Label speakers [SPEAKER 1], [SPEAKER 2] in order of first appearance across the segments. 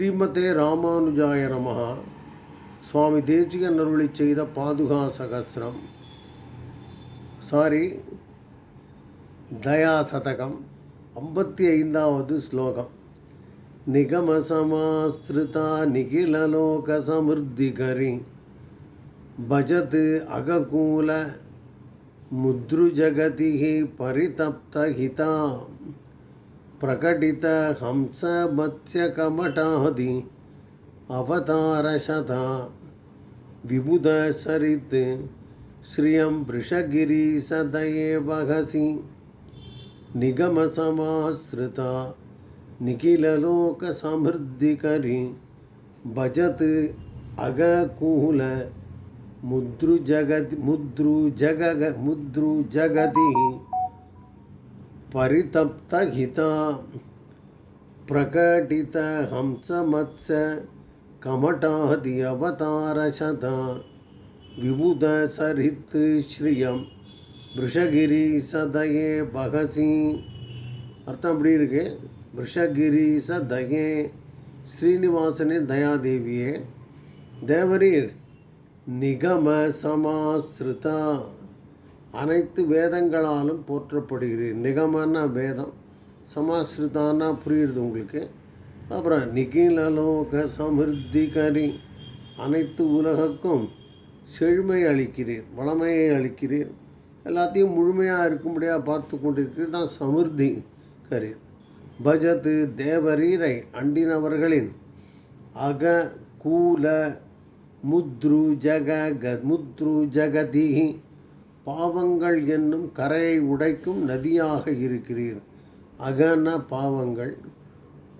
[SPEAKER 1] ஸ்ரீமதே ராமானுஜாய நமகா சுவாமி தேசிகன் அருளி செய்த பாதுகா சகசிரம். சாரி தயா சதகம் ஐம்பத்தி ஐந்தாவது ஸ்லோகம். நிகமசமாஸ்திருதா நிகிலலோக சமிருத்திகரி பஜத் அககூல முத்ருஜகதி பரிதப்தஹிதா प्रकटितहंसमत्स्यकमटादि अवतारशता विबुधसरित् श्रियं वृषगिरीसदये वहसि निगमसमाश्रिता निखिललोकसमृद्धिकरि भजत् अगकूल मुद्रुजगति मुद्रुजगग मुद्रुजगतिः परितप्तहिता प्रकटितहंसमत्स्य कमटादि अवतारशता विबुधसरित् श्रियं वृषगिरि सदये बहसि அர்த்தம் அப்படி இருக்கு விஷகிரீச தயே ஸ்ரீனிவாசனே தயாதேவியே தேவரீர் நிகம சமாஸ்ருதா அனைத்து வேதங்களாலும் போற்றப்படுகிறீர். நிகமான வேதம் சமாஸ்ருதான்னா புரியுறது உங்களுக்கு. அப்புறம் நிகிலலோக சமிருத்திகரி அனைத்து உலகக்கும் செழுமை அளிக்கிறீர் வளமையை அளிக்கிறீர். எல்லாத்தையும் முழுமையாக இருக்கும்படியாக பார்த்து கொண்டிருக்கிறீர். தான் சமிருத்தி கரீர் பஜத்து தேவரீரை அண்டினவர்களின் அக கூல முத்ரு ஜக க முத்ரு ஜகதிஹி பாவங்கள் என்னும் கரையை உடைக்கும் நதியாக இருக்கிறீர். அகன்னா பாவங்கள்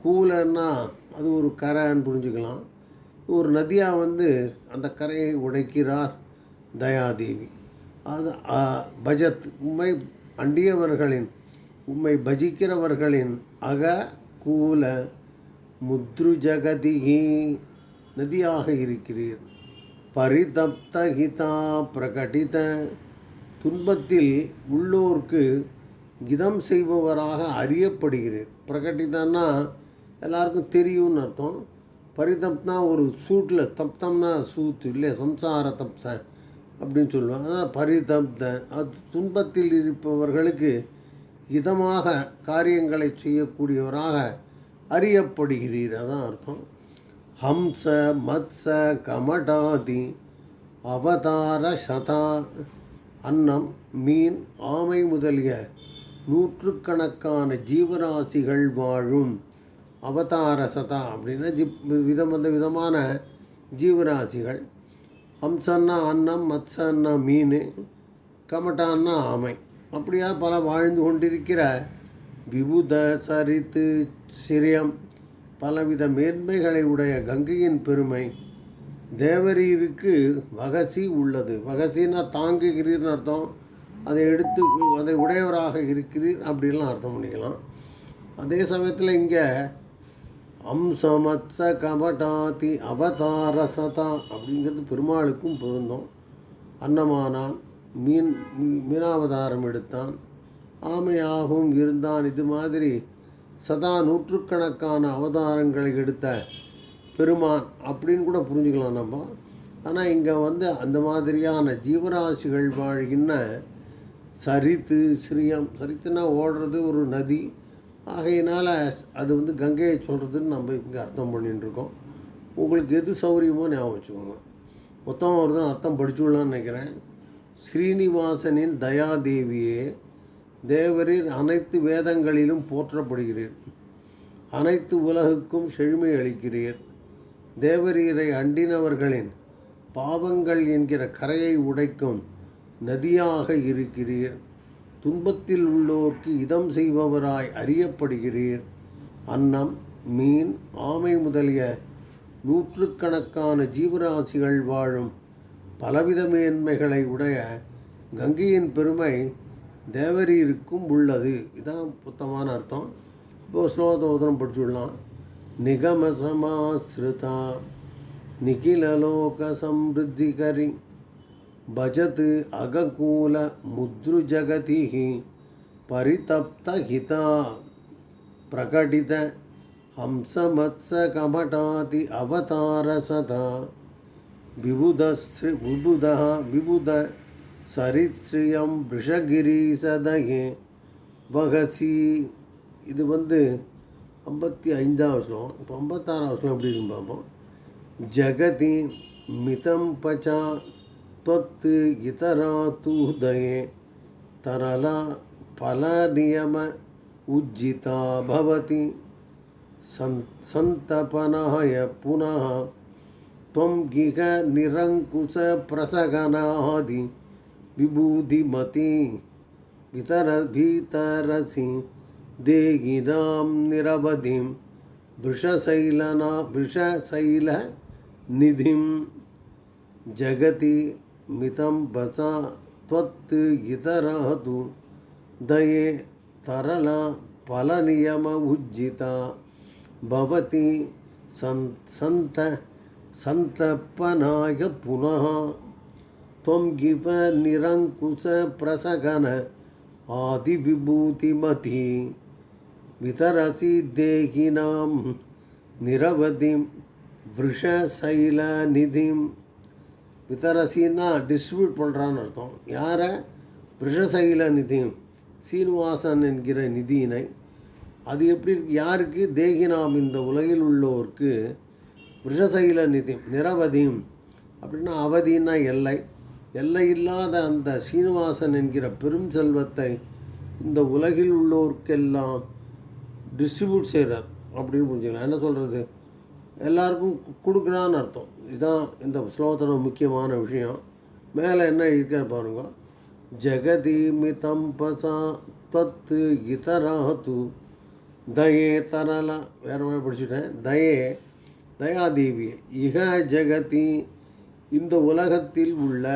[SPEAKER 1] கூலன்னா அது ஒரு கரைன்னு புரிஞ்சுக்கலாம். ஒரு நதியாக வந்து அந்த கரையை உடைக்கிறார் தயாதேவி. அது பஜத் உம்மை அண்டியவர்களின் உம்மை பஜிக்கிறவர்களின் அக கூல முத்ரு ஜகதிகி நதியாக இருக்கிறீர். பரிதப்தகிதா பிரகடித துன்பத்தில் உள்ளோர்க்கு கிதம் செய்பவராக அறியப்படுகிறீர் பிரகடிதன்னா எல்லாருக்கும் தெரியும்னு அர்த்தம். பரிதப்னா ஒரு சூட்டில் தப்தம்னா சூத்து இல்லை சம்சார தப்த அப்படின்னு சொல்லுவாங்க. அதான் பரிதப்தன் அது துன்பத்தில் இருப்பவர்களுக்கு இதமாக காரியங்களை செய்யக்கூடியவராக அறியப்படுகிறீர் அதான் அர்த்தம். ஹம்ச மத்ச கமடாதி அவதார சதா அன்னம் மீன் ஆமை முதலிய நூற்றுக்கணக்கான ஜீவராசிகள் வாழும். அவதார சதா அப்படின்னா ஜிப் விதம் வந்த விதமான ஜீவராசிகள். ஹம்சன்னா அன்னம் மத்சன்னா மீன் கமட்டான்னா ஆமை. அப்படியா பல வாழ்ந்து கொண்டிருக்கிற விபுத சரித்து சிரியம் பலவித மேன்மைகளை உடைய கங்கையின் பெருமை தேவரீருக்கு வகசி உள்ளது. வகசின்னா தாங்குகிறீர்னு அர்த்தம். அதை எடுத்து அதை உடையவராக இருக்கிறீர் அப்படின்லாம் அர்த்தம் பண்ணிக்கலாம். அதே சமயத்தில் இங்கே அம்சமத்ச கபடாதி அவதாரசதா அப்படிங்கிறது பெருமாளுக்கும் பொருந்தோம். அன்னமானான் மீன் மீனாவதாரம் எடுத்தான். ஆமையாகவும் இருந்தான். இது மாதிரி சதா நூற்றுக்கணக்கான அவதாரங்களை எடுத்த பெருமான் அப்படின்னு கூட புரிஞ்சுக்கலாம் நம்ம. ஆனால் இங்கே வந்து அந்த மாதிரியான ஜீவராசிகள் வாழ்கின்ற சரித்து ஸ்ரீயம் சரித்துனா ஓடுறது ஒரு நதி. ஆகையினால் அது வந்து கங்கையை சொல்கிறதுன்னு நம்ம இங்கே அர்த்தம் பண்ணிட்டுருக்கோம் உங்களுக்கு எது சௌரியமோ ஞாபகம் வச்சுக்கோங்க. மொத்தம் ஒரு தான் அர்த்தம் படிச்சுடலான்னு நினைக்கிறேன். ஸ்ரீனிவாசனின் தயாதேவியே தேவரின் அனைத்து வேதங்களிலும் போற்றப்படுகிறீர். அனைத்து உலகுக்கும் செழுமை அளிக்கிறீர். தேவரீரை அண்டினவர்களின் பாவங்கள் என்கிற கரையை உடைக்கும் நதியாக இருக்கிறீர். துன்பத்தில் உள்ளோர்க்கு இதம் செய்பவராய் அறியப்படுகிறீர். அன்னம் மீன் ஆமை முதலிய நூற்றுக்கணக்கான ஜீவராசிகள் வாழும் பலவித மேன்மைகளை உடைய கங்கையின் பெருமை தேவரீருக்கும் உள்ளது. இதான் புத்தமான அர்த்தம். இப்போது ஸ்லோகத்தை உதரம் படிச்சுடலாம் நிகமசமாஸ்ருதா நிகிலலோக சம்ருத்திகரி भजत् अगकूलमुद्रुजगतिः परितप्तहिता प्रकटित हंसमत्स कमटाति अवतार सदा विबुधश्री विबुधः विबुध சரித்ரியம் விஷகிரீசதயே வகசி இது வந்து ஐம்பத்தி ஐந்தாவது ஸ்லோகம் இப்போ ஐம்பத்தாறாவது ஸ்லோகம் எப்படி இருக்குன்னு பார்ப்போம் ஜகதி மிதம் பச்சா त्वत् इतरा तु दये तरला फलनियम उज्जिता भवति सन् सन्तपनाय पुनः त्वं गिह निरङ्कुशप्रसगनादि विबुधिमती वितर भीतरसि देगिनां निरवधिं वृषशैलना वृषशैलनिधिं जगति मितं बसा त्वत् इतरः तु दये तरला फलनियम उज्जिता। भवति सन्, सन्त, सन्तपनाय पुनः। त्वं गिव निरङ्कुशप्रसगन आदिविभूतिमती। वितरसि देहिनां निरवधिं वृषशैलनिधिं வித்தரசின்னா டிஸ்ட்ரிபியூட் பண்ணுறான்னு அர்த்தம் யாரை விஷசைல நிதியும் சீனிவாசன் என்கிற நிதியினை அது எப்படி யாருக்கு தேகினாம் இந்த உலகில் உள்ளோருக்கு விஷசைல நிதி நிரவதியும் அப்படின்னா அவதின்னா எல்லை எல்லை இல்லாத அந்த சீனிவாசன் என்கிற பெரும் செல்வத்தை இந்த உலகில் உள்ளோருக்கெல்லாம் டிஸ்ட்ரிபியூட் செய்கிறார் அப்படின்னு புரிஞ்சுக்கலாம். என்ன சொல்கிறது எல்லாருக்கும் கொடுக்குறான்னு அர்த்தம். இதுதான் இந்த ஸ்லோகத்தோட முக்கியமான விஷயம். மேலே என்ன இருக்கார் பாருங்க. ஜெகதி மிதம் பசா தத்து இதராத்து தயே தரலா வேறு மாதிரி படிச்சுட்டேன். தயே தயாதேவி இக ஜெகதி இந்த உலகத்தில் உள்ள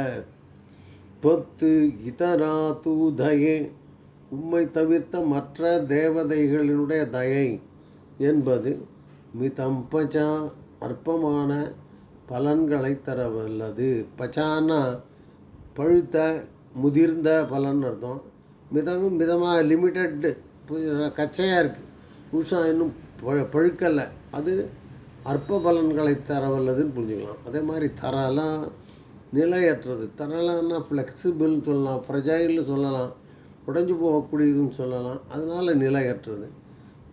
[SPEAKER 1] பத்து இதராத்து தயே உம்மை தவிர்த்த மற்ற தேவதைகளினுடைய தயை என்பது மிதம் பச்சா அற்பமான பலன்களை தரவல்லது. பச்சான்னா பழுத்த முதிர்ந்த பலன் அர்த்தம். மிதமும் மிதமாக லிமிட்டட் கச்சையாக இருக்குது புதுசாக இன்னும் பழ பழுக்கலை. அது அற்ப பலன்களை தரவல்லதுன்னு புரிஞ்சுக்கலாம். அதே மாதிரி தரலாம் நிலையற்றது. தரலான்னா ஃப்ளெக்சிபிள்னு சொல்லலாம் ஃப்ரெஜைல்னு சொல்லலாம். உடைஞ்சு போகக்கூடியதுன்னு சொல்லலாம். அதனால் நிலையற்றது.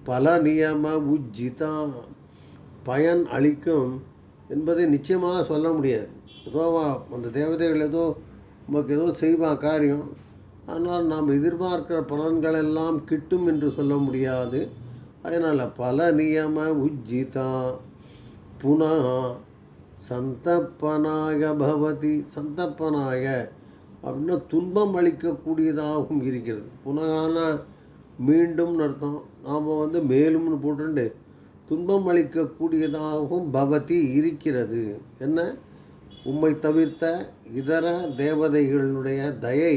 [SPEAKER 1] பல நியம உஜ்ஜிதா. பயன் அளிக்கும் என்பதை நிச்சயமாக சொல்ல முடியாது. ஏதோ அந்த தேவதைகள் ஏதோ நமக்கு ஏதோ செய்வான் காரியம். ஆனால் நாம் எதிர்பார்க்கிற பலன்கள் எல்லாம் கிட்டும் என்று சொல்ல முடியாது. அதனால் பல நியம உஜ்ஜிதா. புனா. சந்தப்பனாக பவதி. சந்தப்பனாக அப்படின்னா துன்பம் அளிக்கக்கூடியதாகவும் இருக்கிறது. புனகான மீண்டும் அர்த்தம். நாம் வந்து மேலும்னு போட்டுண்டு துன்பம் அளிக்கக்கூடியதாகவும் பவதி இருக்கிறது. என்ன? உம்மை தவிர்த்த இதர தேவதைகளுடைய தயை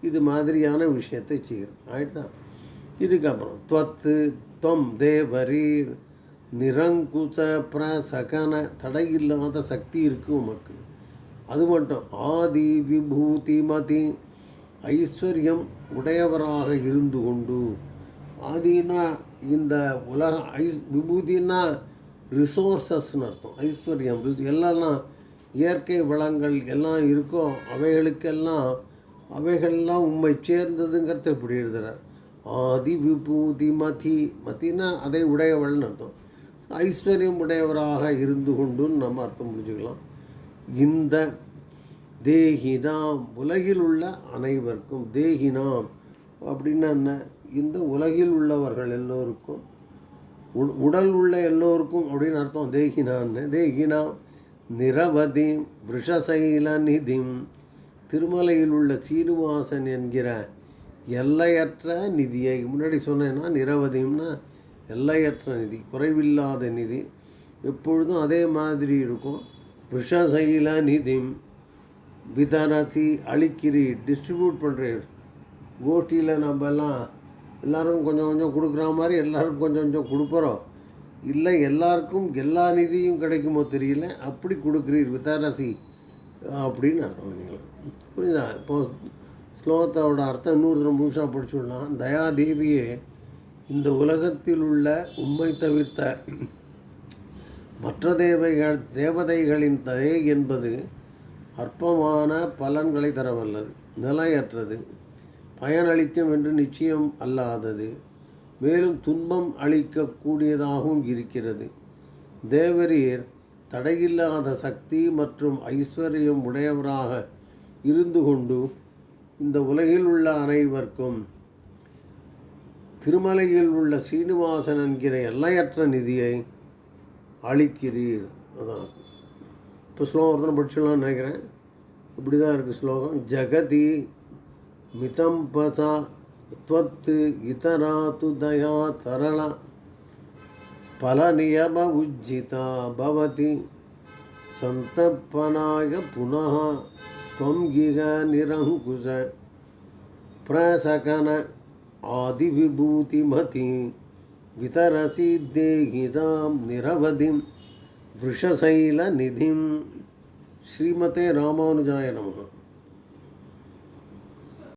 [SPEAKER 1] இது மாதிரியான விஷயத்தை செய்கிறது ஆயிட்டா இதுக்கப்புறம் துவத்து தொம் தேவரீர் நிரங்குச பிரசகன தடையில்லாத சக்தி இருக்குது உமக்கு. அது மட்டும். ஆதி விபூதி மதி ஐஸ்வர்யம் உடையவராக இருந்து கொண்டு ஆதினா இந்த உலக ஐஸ் விபூதினா ரிசோர்ஸஸ்னு அர்த்தம். ஐஸ்வர்யம் எல்லாம் இயற்கை வளங்கள் எல்லாம் இருக்கோ அவைகளுக்கெல்லாம் அவைகள்லாம் உண்மை சேர்ந்ததுங்கிறத இப்படி எழுதுகிறார் ஆதி விபூதி மதி மத்தினா அதை உடையவள்னு அர்த்தம். ஐஸ்வர்யம் உடையவராக இருந்து கொண்டுன்னு நம்ம அர்த்தம் புரிஞ்சுக்கலாம். இந்த தேகினாம் உலகில் உள்ள அனைவருக்கும் தேகினாம் அப்படின்னா என்ன? இந்த உலகில் உள்ளவர்கள் எல்லோருக்கும் உடல் உள்ள எல்லோருக்கும் அப்படின்னு அர்த்தம். தேகினான்னு தேகினாம் நிரவதி விஷசைல நிதிம் திருமலையில் உள்ள சீனிவாசன் என்கிற எல்லையற்ற நிதியை முன்னாடி சொன்னேன்னா நிரவதிம்னா எல்லையற்ற நிதி குறைவில்லாத நிதி எப்பொழுதும் அதே மாதிரி இருக்கும். விஷசைல நிதிம் விதரசி அழிக்கிறி டிஸ்ட்ரிபியூட் பண்ணுற கோஷ்டியில் நம்ம எல்லாம் எல்லோரும் கொஞ்சம் கொஞ்சம் கொடுக்குற மாதிரி எல்லோரும் கொஞ்சம் கொஞ்சம் கொடுக்குறோம் இல்லை எல்லாருக்கும் எல்லா நிதியும் கிடைக்குமோ தெரியல. அப்படி கொடுக்குறீர் விதாராசி அப்படின்னு அர்த்தம் பண்ணிக்கலாம் புரியுதா? இப்போது ஸ்லோகத்தோட அர்த்தம் இன்னொரு ரொம்ப புதுசாக படிச்சுடலாம் தயாதேவியே இந்த உலகத்தில் உள்ள உண்மை தவிர்த்த மற்ற தேவைகள் தேவதைகளின் தயை என்பது அற்பமான பலன்களை தரவல்லது நிலையற்றது. பயனளிக்கும் என்று நிச்சயம் அல்லாதது. மேலும் துன்பம் அளிக்கக்கூடியதாகவும் இருக்கிறது. தேவரீர் தடையில்லாத சக்தி மற்றும் ஐஸ்வர்யம் உடையவராக இருந்து கொண்டு இந்த உலகில் உள்ள அனைவருக்கும் திருமலையில் உள்ள சீனிவாசன் என்கிற எல்லையற்ற நிதியை அளிக்கிறீர் அதான் இப்போ ஸ்லோகம் ஒருத்தனை படிச்சிடலாம்னு நினைக்கிறேன் இப்படி தான் இருக்குது ஸ்லோகம் ஜகதி மிதம் பசா त्वत् इतरा तु दया तरला फलनियम उज्जिता भवति सन्तर्पणाय पुनः त्वं गिह निरङ्कुश प्रसकन आदिविभूतिमति वितरसि देहिनां निरवधिं वृषशैलनिधिं श्रीमते रामानुजाय नमः